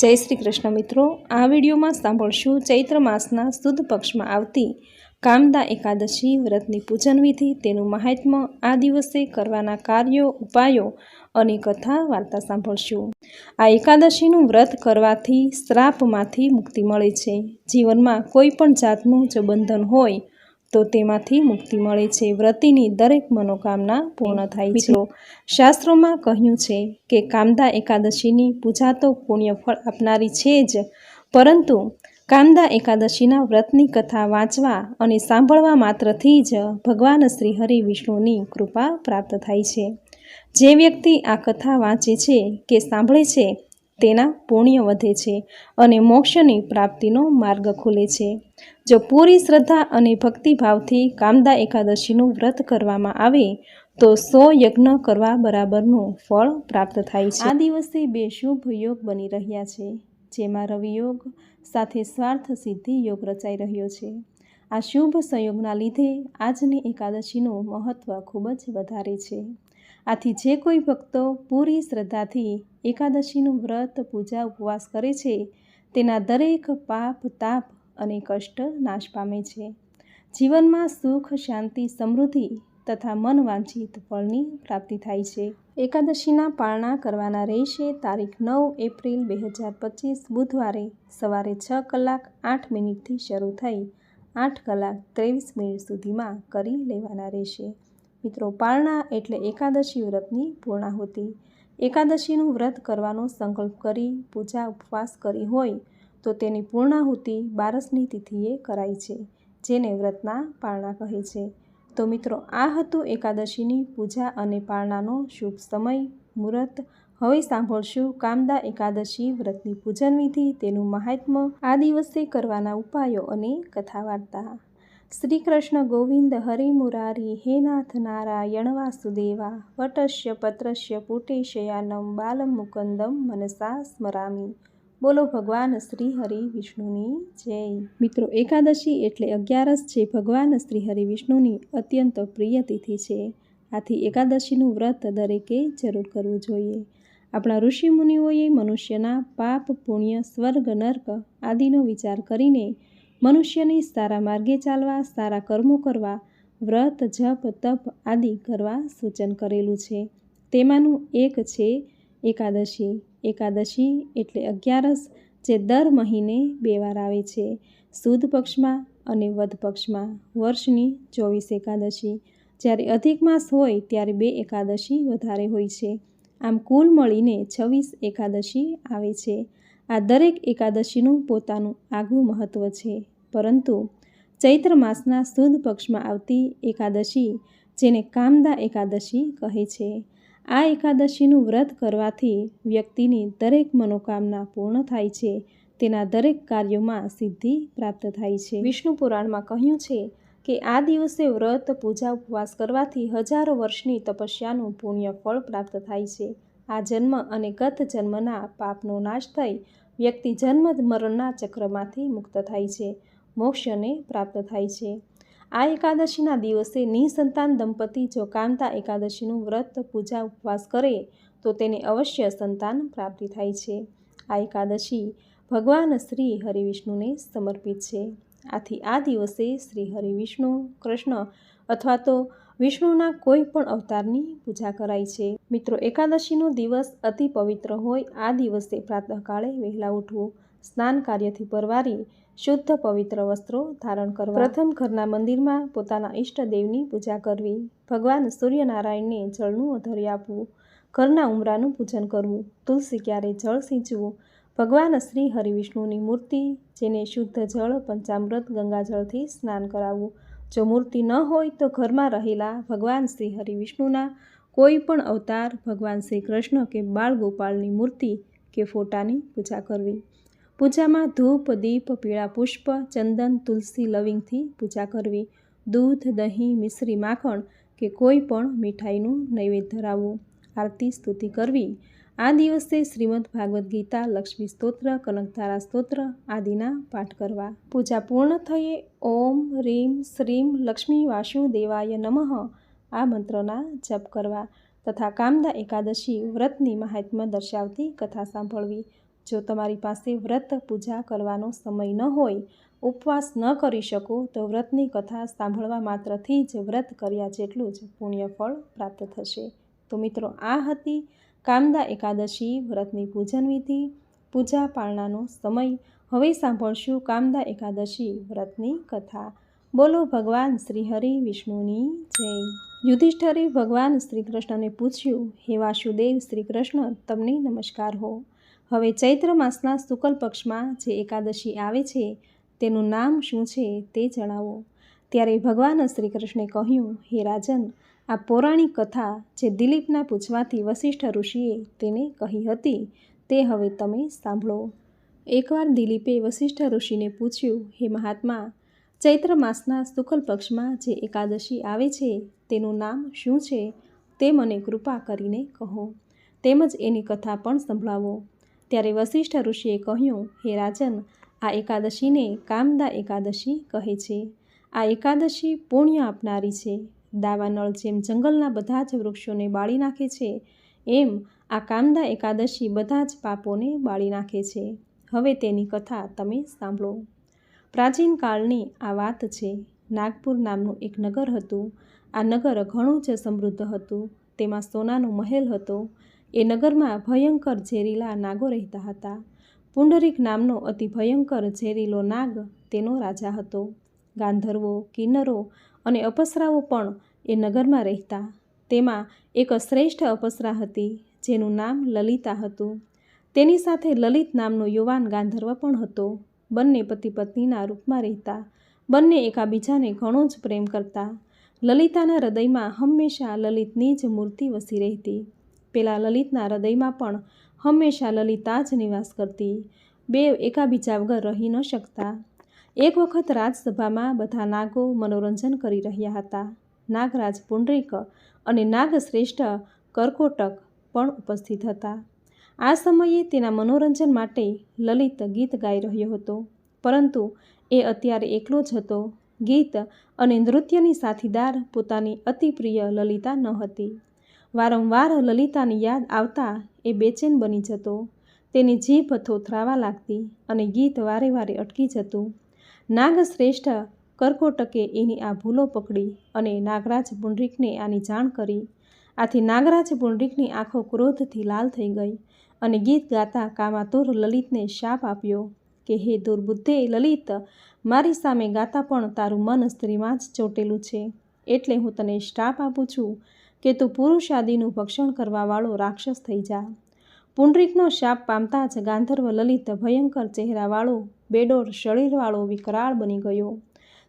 જય શ્રી કૃષ્ણ મિત્રો. આ વિડીયોમાં સાંભળશું ચૈત્ર માસના સુદ પક્ષમાં આવતી કામદા એકાદશી વ્રતની પૂજન વિધિ, તેનું મહાત્મ્ય આ દિવસે કરવાના કાર્યો, ઉપાયો અને કથા વાર્તા સાંભળશું. આ એકાદશીનું વ્રત કરવાથી શ્રાપમાંથી મુક્તિ મળે છે. જીવનમાં કોઈ પણ જાતનું જો બંધન હોય તો તેમાંથી મુક્તિ મળે છે. વ્રતિની દરેક મનોકામના પૂર્ણ થાય છે. શાસ્ત્રોમાં કહ્યું છે કે કામદા એકાદશીની પૂજા તો પુણ્ય ફળ આપનારી છે જ પરંતુ કામદા એકાદશીના વ્રતની કથા વાંચવા અને સાંભળવા માત્રથી જ ભગવાન શ્રી હરિ વિષ્ણુની કૃપા પ્રાપ્ત થાય છે. જે વ્યક્તિ આ કથા વાંચે છે કે સાંભળે છે તેના પુણ્ય વધે છે અને મોક્ષની પ્રાપ્તિનો માર્ગ ખુલે છે. જો પૂરી શ્રદ્ધા અને ભક્તિભાવથી કામદા એકાદશીનું વ્રત કરવામાં આવે, તો સો યજ્ઞ કરવા બરાબરનું ફળ પ્રાપ્ત થાય છે. આ દિવસે બે શુભ યોગ બની રહ્યા છે, જેમાં રવિ યોગ સાથે સ્વાર્થ સિદ્ધિ યોગ રચાઈ રહ્યો છે. આ શુભ સંયોગના લીધે આજની એકાદશીનું મહત્ત્વ ખૂબ જ વધારે છે. આથી જે કોઈ ભક્તો પૂરી શ્રદ્ધાથી એકાદશીનું વ્રત, પૂજા, ઉપવાસ કરે છે, તેના દરેક પાપ, તાપ અને કષ્ટ નાશ પામે છે. જીવનમાં સુખ, શાંતિ, સમૃદ્ધિ તથા મન વાંછિત ફળની પ્રાપ્તિ થાય છે. એકાદશીના પાળના કરવાના રહેશે તારીખ નવ એપ્રિલ બે હજાર પચીસ, બુધવારે સવારે છ કલાક આઠ મિનિટથી શરૂ થઈ આઠ કલાક ત્રેવીસ મિનિટ સુધીમાં કરી લેવાના રહેશે. મિત્રો, પારણા એટલે એકાદશી વ્રતની પૂર્ણાહુતિ. એકાદશીનું વ્રત કરવાનો સંકલ્પ કરી પૂજા ઉપવાસ કરી હોય તો તેની પૂર્ણાહુતિ બારસની તિથિએ કરાય છે, જેને વ્રતના પારણા કહે છે. તો મિત્રો, આ હતું એકાદશીની પૂજા અને પારણાનો શુભ સમય, મુહૂર્ત. હવે સાંભળશું કામદા એકાદશી વ્રતની પૂજન વિધિ તેનું મહાત્મ્ય, આ દિવસે કરવાના ઉપાયો અને કથા વાર્તા શ્રી કૃષ્ણ ગોવિંદ હરિ મુરારી, હે નાથ નારાયણ વાસુદેવા, વટસ્ય પત્રસ્ય પુટેશયાનમ બાલમ મુકંદમ મનસા સ્મરામી. બોલો ભગવાન શ્રી હરિ વિષ્ણુની જય. મિત્રો, એકાદશી એટલે અગિયારસ છે. ભગવાન શ્રી હરિ વિષ્ણુની અત્યંત પ્રિય તિથિ છે. આથી એકાદશીનું વ્રત દરેકે જરૂર કરવું જોઈએ. આપણા ઋષિ મુનિઓએ મનુષ્યના પાપ, પુણ્ય, સ્વર્ગ, નર્ક આદિનો વિચાર કરીને મનુષ્યને સારા માર્ગે ચાલવા, સારા કર્મો કરવા, વ્રત, જપ, તપ આદિ કરવા સૂચન કરેલું છે. તેમાંનું એક છે એકાદશી. એકાદશી એટલે અગિયારસ, જે દર મહિને બે વાર આવે છે. સુદ પક્ષમાં અને વધ પક્ષમાં વર્ષની ચોવીસ એકાદશી. જ્યારે અધિક માસ હોય ત્યારે બે એકાદશી વધારે હોય છે. આમ કુલ મળીને છવ્વીસ એકાદશી આવે છે. આ દરેક એકાદશીનું પોતાનું આગવું મહત્ત્વ છે. પરંતુ ચૈત્ર માસના સુદ પક્ષમાં આવતી એકાદશી, જેને કામદા એકાદશી કહે છે, આ એકાદશીનું વ્રત કરવાથી વ્યક્તિની દરેક મનોકામના પૂર્ણ થાય છે, તેના દરેક કાર્યોમાં સિદ્ધિ પ્રાપ્ત થાય છે. વિષ્ણુ પુરાણમાં કહ્યું છે કે આ દિવસે વ્રત, પૂજા, ઉપવાસ કરવાથી હજારો વર્ષની તપસ્યાનું પુણ્ય ફળ પ્રાપ્ત થાય છે. આ જન્મ અને ગત જન્મના પાપનો નાશ થઈ વ્યક્તિ જન્મ મરણના ચક્રમાંથી મુક્ત થાય છે. મોક્ષને પ્રાપ્ત થાય છે. આ એકાદશીના દિવસે નિસંતાન દંપતી જો કામતા એકાદશીનું વ્રત, પૂજા, ઉપવાસ કરે, તો તેને અવશ્ય સંતાન પ્રાપ્તિ થાય છે. આ એકાદશી ભગવાન શ્રી હરિવિષ્ણુને સમર્પિત છે. આથી આ દિવસે શ્રી હરિવિષ્ણુ, કૃષ્ણ અથવા તો વિષ્ણુના કોઈ પણ અવતારની પૂજા કરાય છે. મિત્રો, એકાદશીનો દિવસ અતિ પવિત્ર હોય, આ દિવસે પ્રાતઃકાળે વહેલા ઉઠવું સ્નાન કાર્યથી પરવારી શુદ્ધ પવિત્ર વસ્ત્રો ધારણ કરવા. પ્રથમ ઘરના મંદિરમાં પોતાના ઈષ્ટદેવની પૂજા કરવી. ભગવાન સૂર્યનારાયણને જળનું અધર્ય આપવું. ઘરના ઉમરાનું પૂજન કરવું. તુલસી ક્યારે જળ સિંચવું. ભગવાન શ્રી હરિવિષ્ણુની મૂર્તિ, જેને શુદ્ધ જળ, પંચામૃત ગંગાજળથી સ્નાન કરાવવું. જો મૂર્તિ ન હોય તો ઘરમાં રહેલા ભગવાન શ્રી હરિવિષ્ણુના કોઈ પણ અવતાર, ભગવાન શ્રી કૃષ્ણ કે બાળ ગોપાળની મૂર્તિ કે ફોટાની પૂજા કરવી. પૂજામાં ધૂપ, દીપ, પીળા પુષ્પ, ચંદન, તુલસી લવિંગથી પૂજા કરવી, દૂધ, દહીં, મિશ્રી માખણ કે કોઈ પણ મીઠાઈનું નૈવેદ્ય ધરાવવું, આરતી, સ્તુતિ કરવી. આ દિવસે શ્રીમદ ભાગવદ્ ગીતા, લક્ષ્મી સ્તોત્ર, કનકધારા સ્તોત્ર આદિના પાઠ કરવા. પૂજા પૂર્ણ થયે ઓમ રીમ શ્રીમ લક્ષ્મી વાસુદેવાય નમઃ. આ મંત્રના જપ કરવા તથા કામદા એકાદશી વ્રતની મહાત્મ્ય દર્શાવતી કથા સાંભળવી. જો તમારી પાસે વ્રત પૂજા કરવાનો સમય ન હોય, ઉપવાસ ન કરી શકો, તો વ્રતની કથા સાંભળવા માત્રથી જ વ્રત કર્યા જેટલું જ પુણ્ય ફળ પ્રાપ્ત થશે. તો મિત્રો, આ હતી કામદા એકાદશી વ્રતની પૂજન વિધિ. પૂજા પાળનાનો સમય. હવે સાંભળશું કામદા એકાદશી વ્રતની કથા. બોલો ભગવાન શ્રી હરિ વિષ્ણુની જય. યુધિષ્ઠરે ભગવાન શ્રી કૃષ્ણને પૂછ્યું, હે વાસુદેવ શ્રી કૃષ્ણ તમને નમસ્કાર હો. હવે ચૈત્ર માસના શુકલ પક્ષમાં જે એકાદશી આવે છે, તેનું નામ શું છે તે જણાવો. ત્યારે ભગવાન શ્રી કૃષ્ણે કહ્યું, હે રાજન, આ પૌરાણિક કથા જે દિલીપના પૂછવાથી વસિષ્ઠ ઋષિએ તેને કહી હતી, તે હવે તમે સાંભળો. એકવાર દિલીપે વસિષ્ઠ ઋષિને પૂછ્યું, હે મહાત્મા, ચૈત્ર માસના શુકલ પક્ષમાં જે એકાદશી આવે છે, તેનું નામ શું છે તે મને કૃપા કરીને કહો. તેમજ એની કથા પણ સંભળાવો. ત્યારે વસિષ્ઠ ઋષિએ કહ્યું, હે રાજન, આ એકાદશીને કામદા એકાદશી કહે છે. આ એકાદશી પુણ્ય આપનારી છે. દાવાનળ જેમ જંગલના બધા જ વૃક્ષોને બાળી નાખે છે, એમ આ કામદા એકાદશી બધા જ પાપોને બાળી નાખે છે. હવે તેની કથા તમે સાંભળો. પ્રાચીન કાળની આ વાત છે. નાગપુર નામનું એક નગર હતું. આ નગર ઘણું જ સમૃદ્ધ હતું. તેમાં સોનાનો મહેલ હતો. એ નગરમાં ભયંકર ઝેરીલા નાગો રહેતા હતા. પુંડરીક નામનો અતિ ભયંકર ઝેરીલો નાગ તેનો રાજા હતો. ગાંધર્વો, કિન્નરો અને અપસરાઓ પણ એ નગરમાં રહેતા. તેમાં એક શ્રેષ્ઠ અપસરા હતી, જેનું નામ લલિતા હતું. તેની સાથે લલિત નામનો યુવાન ગાંધર્વ પણ હતો. બંને પતિ પત્નીના રૂપમાં રહેતા. બંને એકાબીજાને ઘણો જ પ્રેમ કરતા. લલિતાના હૃદયમાં હંમેશા લલિતની જ મૂર્તિ વસી રહેતી. પેલા લલિતના હૃદયમાં પણ હંમેશા લલિતા જ નિવાસ કરતી. બે એકાબીજા વગર રહી ન શકતા. એક વખત રાજસભામાં બધા નાગો મનોરંજન કરી રહ્યા હતા. નાગરાજ પુંડરીક અને નાગશ્રેષ્ઠ કરકોટક પણ ઉપસ્થિત હતા. આ સમયે તેના મનોરંજન માટે લલિત ગીત ગાઈ રહ્યો હતો. પરંતુ એ અત્યારે એકલો જ હતો. ગીત અને નૃત્યની સાથીદાર પોતાની અતિ પ્રિય લલિતા ન હતી. વારંવાર લલિતાની યાદ આવતા એ બેચેન બની જતો. તેની જીભ થોથરાવા લાગતી અને ગીત વારે વારે અટકી જતું. નાગશ્રેષ્ઠ કરકોટકે એની આ ભૂલો પકડી અને નાગરાજ પુંડરીકને આની જાણ કરી. આથી નાગરાજ પુંડરીકની આંખો ક્રોધથી લાલ થઈ ગઈ અને ગીત ગાતા કામાતુર લલિતને શાપ આપ્યો કે, હે દુર્બુદ્ધે લલિત, મારી સામે ગાતા પણ તારું મન સ્ત્રીમાં જ ચોટેલું છે. એટલે હું તને શ્રાપ આપું છું. કે તું પુરુષ આદિનું ભક્ષણ કરવાવાળો રાક્ષસ થઈ જા. પુંડરીકનો શાપ પામતા જ ગાંધર્વ લલિત ભયંકર ચહેરાવાળો, બેડોર શરીરવાળો વિકરાળ બની ગયો.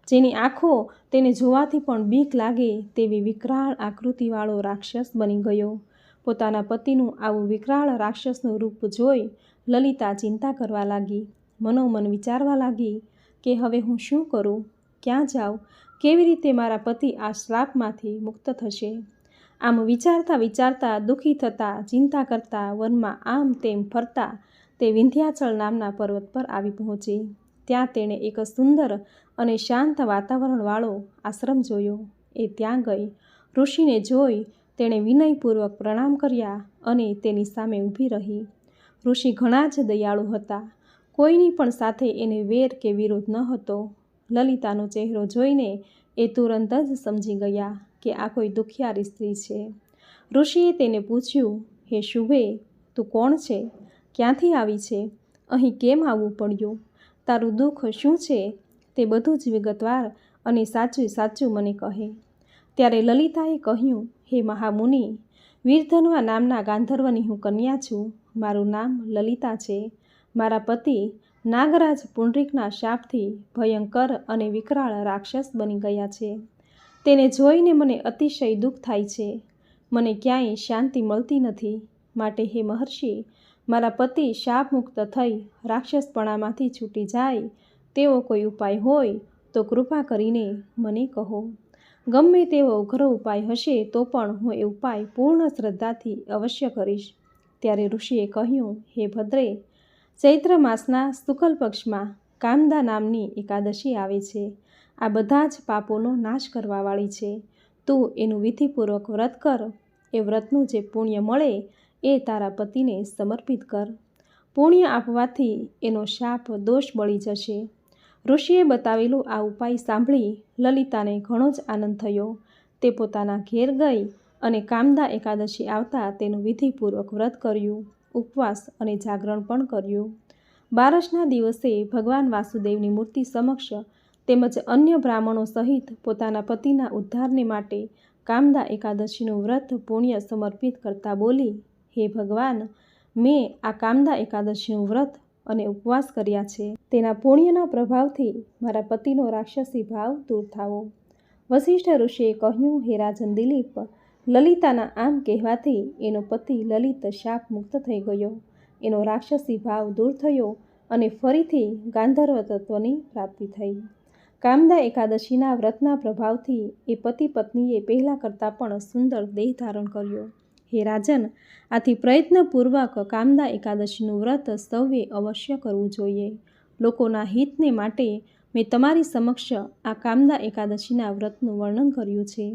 જેની આંખો તેને જોવાથી પણ બીક લાગે તેવી વિકરાળ આકૃતિવાળો રાક્ષસ બની ગયો. પોતાના પતિનું આવું વિકરાળ રાક્ષસનું રૂપ જોઈ લલિતા ચિંતા કરવા લાગી, મનોમન વિચારવા લાગી કે હવે હું શું કરું? ક્યાં જાઉં? કેવી રીતે મારા પતિ આ શ્રાપમાંથી મુક્ત થશે? આમ વિચારતા વિચારતા દુઃખી થતા, ચિંતા કરતા વનમાં આમ તેમ ફરતા તે વિંધ્યાચળ નામના પર્વત પર આવી પહોંચી. ત્યાં તેણે એક સુંદર અને શાંત વાતાવરણવાળો આશ્રમ જોયો. એ ત્યાં ગઈ. ઋષિને જોઈ તેણે વિનયપૂર્વક પ્રણામ કર્યા અને તેની સામે ઊભી રહી. ઋષિ ઘણા જ દયાળુ હતા. કોઈની પણ સાથે એને વેર કે વિરોધ ન હતો. લલિતાનો ચહેરો જોઈને એ તુરંત જ સમજી ગયા. કે આ કોઈ દુખિયારી સ્ત્રી છે? ઋષિએ તેને પૂછ્યું, હે શુભે, તું કોણ છે? ક્યાંથી આવી છે? અહીં કેમ આવવું પડ્યું? તારું દુઃખ શું છે? તે બધું જ વિગતવાર અને સાચું સાચું મને કહે. ત્યારે લલિતાએ કહ્યું, હે મહામુનિ, વીરધનવા નામના ગાંધર્વની હું કન્યા છું. મારું નામ લલિતા છે. મારા પતિ નાગરાજ પુંડરીકના શાપથી ભયંકર અને વિકરાળ રાક્ષસ બની ગયા છે. તેને જોઈને મને અતિશય દુઃખ થાય છે. મને ક્યાંય શાંતિ મળતી નથી. માટે હે મહર્ષિ, મારા પતિ શાપમુક્ત થઈ રાક્ષસપણામાંથી છૂટી જાય. તેવો કોઈ ઉપાય હોય તો કૃપા કરીને મને કહો. ગમે તેવો ઉગ્ર ઉપાય હશે તો પણ હું એ ઉપાય પૂર્ણ શ્રદ્ધાથી અવશ્ય કરીશ. ત્યારે ઋષિએ કહ્યું, હે ભદ્રે, ચૈત્ર માસના શુકલ પક્ષમાં કામદા નામની એકાદશી આવે છે. આ બધા જ પાપોનો નાશ કરવાવાળી છે. તું એનું વિધિપૂર્વક વ્રત કર. એ વ્રતનું જે પુણ્ય મળે એ તારા પતિને સમર્પિત કર. પુણ્ય આપવાથી એનો શાપ દોષ બળી જશે. ઋષિએ બતાવેલો આ ઉપાય સાંભળી લલિતાને ઘણો જ આનંદ થયો. તે પોતાના ઘેર ગઈ અને કામદા એકાદશી આવતા તેનું વિધિપૂર્વક વ્રત કર્યું, ઉપવાસ અને જાગરણ પણ કર્યું. બારસના દિવસે ભગવાન વાસુદેવની મૂર્તિ સમક્ષ તેમજ અન્ય બ્રાહ્મણો સહિત પોતાના પતિના ઉદ્ધારને માટે કામદા એકાદશીનું વ્રત પુણ્ય સમર્પિત કરતા બોલી, હે ભગવાન, મેં આ કામદા એકાદશીનું વ્રત અને ઉપવાસ કર્યા છે. તેના પુણ્યના પ્રભાવથી મારા પતિનો રાક્ષસી ભાવ દૂર થાવો. વશિષ્ઠ ઋષિએ કહ્યું, હે રાજન દિલીપ, લલિતાના આમ કહેવાથી એનો પતિ લલિત શાપ મુક્ત થઈ ગયો. એનો રાક્ષસી ભાવ દૂર થયો અને ફરીથી ગાંધર્વ તત્વની પ્રાપ્તિ થઈ. કામદા એકાદશીના વ્રતના પ્રભાવથી એ પતિ પત્નીએ પહેલાં કરતાં પણ સુંદર દેહ ધારણ કર્યો. હે રાજન, આથી પ્રયત્નપૂર્વક કામદા એકાદશીનું વ્રત સૌએ અવશ્ય કરવું જોઈએ. લોકોના હિતને માટે મેં તમારી સમક્ષ આ કામદા એકાદશીના વ્રતનું વર્ણન કર્યું છે.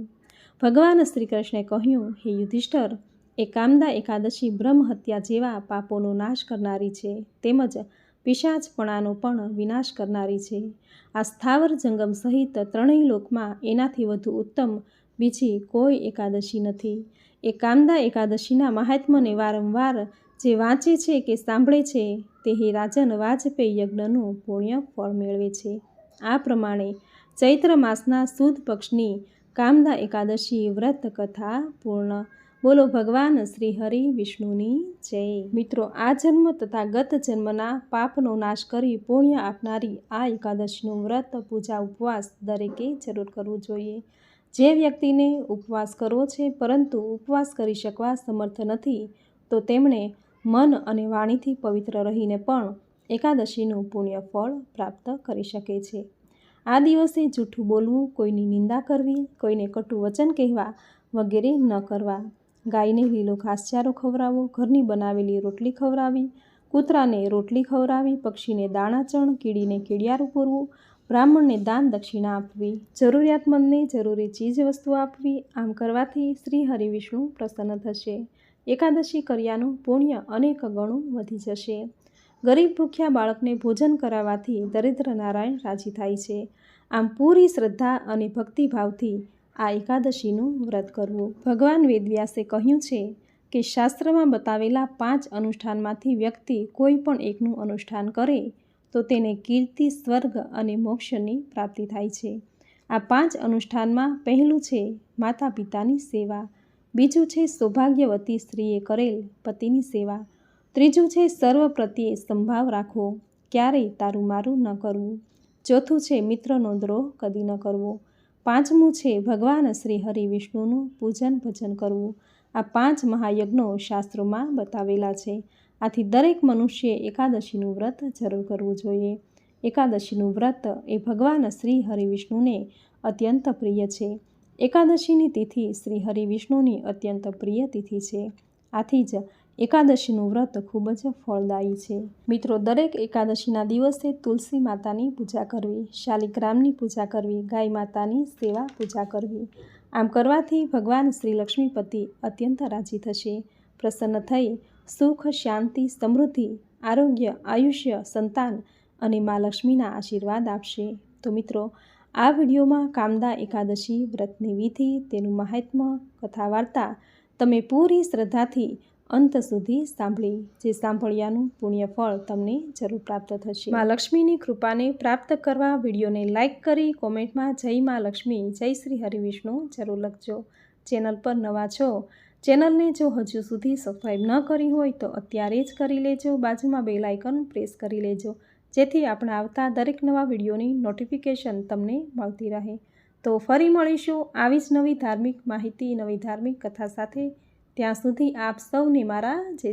ભગવાન શ્રી કૃષ્ણે કહ્યું, હે યુધિષ્ઠર, એ કામદા એકાદશી બ્રહ્મ હત્યા જેવા પાપોનો નાશ કરનારી છે. તેમજ પિશાચપણાનો પણ વિનાશ કરનારી છે. આ સ્થાવર જંગમ સહિત ત્રણેય લોકમાં એનાથી વધુ ઉત્તમ બીજી કોઈ એકાદશી નથી. એ કામદા એકાદશીના મહાત્મને વારંવાર જે વાંચે છે કે સાંભળે છે, તે હે રાજન વાજપેયી યજ્ઞનું પુણ્ય ફળ મેળવે છે. આ પ્રમાણે ચૈત્ર માસના સુદ પક્ષની કામદા એકાદશી વ્રત કથા પૂર્ણ બોલો ભગવાન, શ્રી હરિ વિષ્ણુની જય. મિત્રો, આ જન્મ તથા ગત જન્મના પાપનો નાશ કરી પુણ્ય આપનારી આ એકાદશીનું વ્રત, પૂજા, ઉપવાસ દરેકે જરૂર કરવું જોઈએ. જે વ્યક્તિને ઉપવાસ કરવો છે, પરંતુ ઉપવાસ કરી શકવા સમર્થ નથી, તો તેમણે મન અને વાણીથી પવિત્ર રહીને પણ એકાદશીનું પુણ્ય ફળ પ્રાપ્ત કરી શકે છે. આ દિવસે જૂઠું બોલવું, કોઈની નિંદા કરવી, કોઈને કટુ વચન કહેવા વગેરે ન કરવા. ગાયને લીલો ઘાસચારો ખવડાવવો ઘરની બનાવેલી રોટલી ખવડાવી, કૂતરાને રોટલી ખવડાવી, પક્ષીને દાણાચણ કીડીને કીડિયારું પૂરવું બ્રાહ્મણને દાન દક્ષિણા આપવી, જરૂરિયાતમંદને જરૂરી ચીજ વસ્તુ આપવી, આમ કરવાથી શ્રી હરિવિષ્ણુ પ્રસન્ન થશે. એકાદશી કર્યાનું પુણ્ય અનેક ગણું વધી જશે. ગરીબ ભૂખ્યા બાળકને ભોજન કરાવવાથી દરિદ્ર નારાયણ રાજી થાય છે. આમ પૂરી શ્રદ્ધા અને ભક્તિભાવથી આ એકાદશીનું વ્રત કરવું. ભગવાન વેદવ્યાસે કહ્યું છે કે શાસ્ત્રમાં બતાવેલા પાંચ અનુષ્ઠાનમાંથી વ્યક્તિ કોઈ પણ એકનું અનુષ્ઠાન કરે, તો તેને કીર્તિ, સ્વર્ગ અને મોક્ષની પ્રાપ્તિ થાય છે. આ પાંચ અનુષ્ઠાનમાં પહેલું છે માતા પિતાની સેવા, બીજું છે સૌભાગ્યવતી સ્ત્રીએ કરેલ પતિની સેવા, ત્રીજું છે સર્વ પ્રત્યે સંભાવ રાખવો, ક્યારેય તારું મારું ન કરવું, ચોથું છે મિત્રનો દ્રોહ કદી ન કરવો. પાંચમું છે ભગવાન શ્રી હરિ વિષ્ણુનું પૂજન ભજન કરવું. આ પાંચ મહાયજ્ઞો શાસ્ત્રોમાં બતાવેલા છે. આથી દરેક મનુષ્યે એકાદશીનું વ્રત જરૂર કરવું જોઈએ. એકાદશીનું વ્રત એ ભગવાન શ્રી હરિવિષ્ણુને અત્યંત પ્રિય છે. એકાદશીની તિથિ શ્રી હરિવિષ્ણુની અત્યંત પ્રિય તિથિ છે. આથી જ એકાદશીનું વ્રત ખૂબ જ ફળદાયી છે. મિત્રો, દરેક એકાદશીના દિવસે તુલસી માતાની પૂજા કરવી, શાલિગ્રામની પૂજા કરવી, ગાય માતાની સેવા પૂજા કરવી. આમ કરવાથી ભગવાન શ્રી લક્ષ્મીપતિ અત્યંત રાજી થશે. પ્રસન્ન થઈ, સુખ, શાંતિ, સમૃદ્ધિ, આરોગ્ય, આયુષ્ય, સંતાન અને મા લક્ષ્મીના આશીર્વાદ આપશે. તો મિત્રો, આ વિડીયોમાં કામદા એકાદશી વ્રતની વિધિ, તેનું મહાત્મ્ય કથા વાર્તા તમે પૂરી શ્રદ્ધાથી અંત સુધી સાંભળી, જે સાંભળ્યાનું પુણ્ય ફળ તમને જરૂર પ્રાપ્ત થશે. મા લક્ષ્મીની કૃપાને પ્રાપ્ત કરવા વિડીયોને લાઇક કરી કોમેન્ટમાં જય મા લક્ષ્મી, જય શ્રી હરિવિષ્ણુ જરૂર લખજો. ચેનલ પર નવા છો? ચેનલને જો હજુ સુધી સબસ્ક્રાઈબ ન કરી હોય તો અત્યારે જ કરી લેજો. બાજુમાં બે લાઇકન પ્રેસ કરી લેજો. જેથી આપણા આવતા દરેક નવા વિડીયોની નોટિફિકેશન તમને મળતી રહે. તો ફરી મળીશું આવી જ નવી ધાર્મિક માહિતી, નવી ધાર્મિક કથા સાથે. ત્યાં સુધી આપ સૌને મારા જય